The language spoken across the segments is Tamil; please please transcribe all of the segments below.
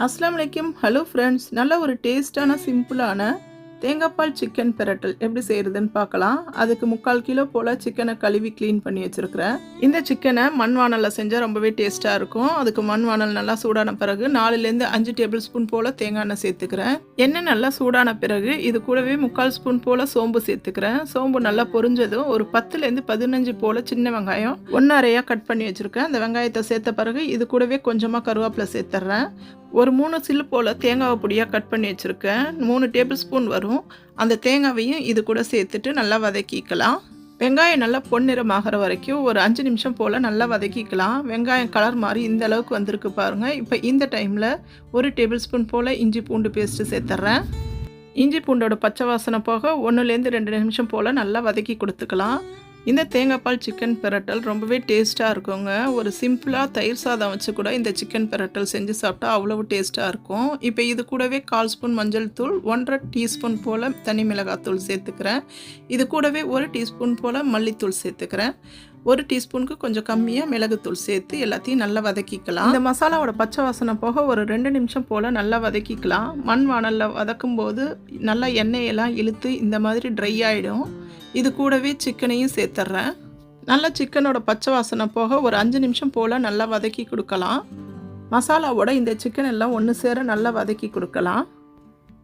அஸ்லாம் வலைக்கும் ஹலோ ஃப்ரெண்ட்ஸ் நல்ல ஒரு டேஸ்டான சிம்பிளான தேங்காய்பால் சிக்கன் பெரட்டல் எப்படி செய்கிறதுன்னு பார்க்கலாம். அதுக்கு முக்கால் கிலோ போல் சிக்கனை கழுவி க்ளீன் பண்ணி வச்சுருக்கிறேன். இந்த சிக்கனை மண் வானலில் செஞ்சால் ரொம்பவே டேஸ்ட்டாக இருக்கும். அதுக்கு மண் வானல் நல்லா சூடான பிறகு நாலுலேருந்து அஞ்சு டேபிள் ஸ்பூன் போல் தேங்காய் எண்ணெய் சேர்த்துக்கிறேன். எண்ணெய் நல்லா சூடான பிறகு இது கூடவே முக்கால் ஸ்பூன் போல் சோம்பு சேர்த்துக்கிறேன். சோம்பு நல்லா பொரிஞ்சதும் ஒரு பத்துலேருந்து பதினஞ்சு போல் சின்ன வெங்காயம் ஒன்று அரையாக கட் பண்ணி வச்சுருக்கேன். அந்த வெங்காயத்தை சேர்த்த பிறகு இது கூடவே கொஞ்சமாக கருவேப்பிலை சேர்த்துட்றேன் ஒரு மூணு சில்லு போல் தேங்காவை பொடியாக கட் பண்ணி வச்சுருக்கேன். மூணு டேபிள் ஸ்பூன் வரும். அந்த தேங்காவையும் இது கூட சேர்த்துட்டு நல்லா வதக்கிக்கலாம். வெங்காயம் நல்லா பொன்னிறமாகிற வரைக்கும் ஒரு அஞ்சு நிமிஷம் போல் நல்லா வதக்கிக்கலாம். வெங்காயம் கலர் மாதிரி இந்த அளவுக்கு வந்திருக்கு பாருங்கள் இப்போ இந்த டைமில் ஒரு டேபிள் ஸ்பூன் போல் இஞ்சி பூண்டு பேஸ்ட்டு சேர்த்துட்றேன் இஞ்சி பூண்டோட பச்சை வாசனை போக ஒன்றுலேருந்து ரெண்டு நிமிஷம் போல் நல்லா வதக்கி கொடுத்துக்கலாம். இந்த தேங்காய்பால் சிக்கன் பிரட்டல் ரொம்பவே டேஸ்ட்டாக இருக்குங்க. ஒரு சிம்பிளாக தயிர் சாதம் வச்சு கூட இந்த சிக்கன் பிரட்டல் செஞ்சு சாப்பிட்டா அவ்வளவு டேஸ்ட்டாக இருக்கும். இப்போ இது கூடவே கால் ஸ்பூன் மஞ்சள் தூள் ஒன்றரை டீஸ்பூன் போல் தனி மிளகாத்தூள் சேர்த்துக்கிறேன். இது கூடவே ஒரு டீஸ்பூன் போல் மல்லித்தூள் சேர்த்துக்கிறேன். ஒரு டீஸ்பூனுக்கு கொஞ்சம் கம்மியாக மிளகுத்தூள் சேர்த்து எல்லாத்தையும் நல்லா வதக்கிக்கலாம். இந்த மசாலாவோட பச்சை வாசனை போக ஒரு ரெண்டு நிமிஷம் போல் நல்லா வதக்கிக்கலாம். மண் வானலில் வதக்கும் போது நல்லா எண்ணெயெல்லாம் இழுத்து இந்த மாதிரி ட்ரை ஆகிடும் இது கூடவே சிக்கனையும் சேர்த்துட்றேன். நல்லா சிக்கனோட பச்சை வாசனை போக ஒரு அஞ்சு நிமிஷம் போல் நல்லா வதக்கி கொடுக்கலாம். மசாலாவோட இந்த சிக்கன் எல்லாம் ஒன்று சேர நல்லா வதக்கி கொடுக்கலாம்.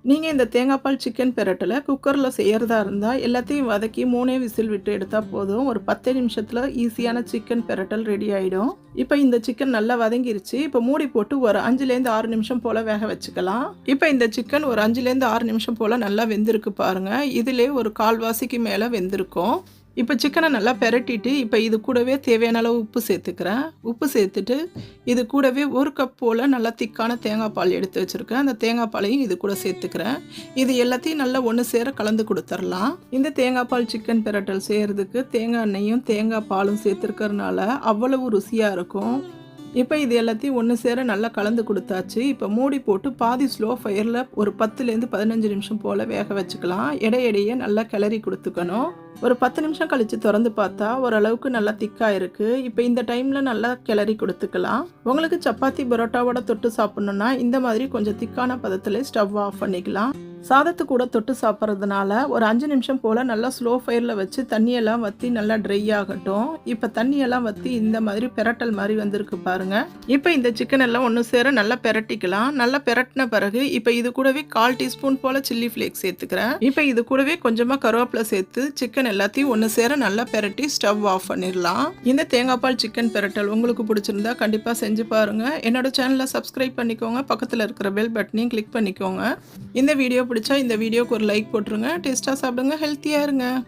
நீங்கள் இந்த தேங்காய்பால் சிக்கன் பெரட்டில் குக்கரில் செய்கிறதா இருந்தால் எல்லாத்தையும் வதக்கி மூணே விசில் விட்டு எடுத்தால் போதும். ஒரு பத்து நிமிஷத்தில் ஈஸியான சிக்கன் பெரட்டல் ரெடி ஆகிடும் இப்போ இந்த சிக்கன் நல்லா வதங்கிருச்சு. இப்போ மூடி போட்டு ஒரு அஞ்சுலேருந்து ஆறு நிமிஷம் போல் வேக வச்சுக்கலாம். இப்போ இந்த சிக்கன் ஒரு அஞ்சுலேருந்து ஆறு நிமிஷம் போல் நல்லா வெந்திருக்கு பாருங்கள் இதிலே ஒரு கால்வாசிக்கு மேலே வெந்திருக்கும். இப்போ சிக்கனை நல்லா பெரட்டிட்டு இப்போ இது கூடவே தேவையான அளவு உப்பு சேர்த்துக்கிறேன். உப்பு சேர்த்துட்டு இது கூடவே ஒரு கப் போல் நல்லா திக்கான தேங்காய் பால் எடுத்து வச்சுருக்கேன். அந்த தேங்காய் பாலையும் இது கூட சேர்த்துக்கிறேன். இது எல்லாத்தையும் நல்லா ஒன்று சேர கலந்து கொடுத்துர்லாம். இந்த தேங்காய் பால் சிக்கன் பெரட்டல் செய்கிறதுக்கு தேங்காய் எண்ணெயும் தேங்காய் பாலும் சேர்த்துருக்கறனால அவ்வளவு ருசியாக இருக்கும். இப்போ இது எல்லாத்தையும் ஒன்று சேர நல்லா கலந்து கொடுத்தாச்சு. இப்போ மூடி போட்டு பாதி ஸ்லோ ஃபயரில் ஒரு பத்துலேருந்து பதினஞ்சு நிமிஷம் போல் வேக வச்சுக்கலாம். இடையிடையே நல்லா கிளறி கொடுத்துக்கணும். ஒரு பத்து நிமிஷம் கழித்து திறந்து பார்த்தா ஓரளவுக்கு நல்லா திக்காக இருக்குது இப்போ இந்த டைமில் நல்லா கிளறி கொடுத்துக்கலாம். உங்களுக்கு சப்பாத்தி பரோட்டாவோட தொட்டு சாப்பிட்ணுன்னா இந்த மாதிரி கொஞ்சம் திக்கான பதத்தில் ஸ்டவ் ஆஃப் பண்ணிக்கலாம். சாதத்து கூட தொட்டு சாப்பிட்றதுனால ஒரு அஞ்சு நிமிஷம் போல் நல்லா ஸ்லோ ஃபயரில் வச்சு தண்ணியெல்லாம் வற்றி நல்லா ட்ரை ஆகட்டும். இப்போ தண்ணியெல்லாம் வற்றி இந்த மாதிரி பெரட்டல் மாதிரி வந்திருக்கு பாருங்கள் இப்போ இந்த சிக்கன் எல்லாம் ஒன்று சேர நல்லா பெரட்டிக்கலாம். நல்லா பெரட்டின பிறகு இப்போ இது கூடவே கால் டீஸ்பூன் போல் சில்லி ஃப்ளேக்ஸ் சேர்த்துக்கிறேன். இப்போ இது கூடவே கொஞ்சமாக கருவேப்பிலை சேர்த்து சிக்கன் எல்லாத்தையும் ஒன்று சேர நல்லா பெரட்டி ஸ்டவ் ஆஃப் பண்ணிடலாம். இந்த தேங்காய் பால் சிக்கன் பெரட்டல் உங்களுக்கு பிடிச்சிருந்தா கண்டிப்பாக செஞ்சு பாருங்கள் என்னோட சேனலை சப்ஸ்கிரைப் பண்ணிக்கோங்க. பக்கத்தில் இருக்கிற பெல் பட்டனையும் கிளிக் பண்ணிக்கோங்க. இந்த வீடியோ பிடிச்சா இந்த வீடியோக்கு ஒரு லைக் போட்டுருங்க. டேஸ்ட்டாக சாப்பிடுங்க. ஹெல்த்தியாக இருங்க.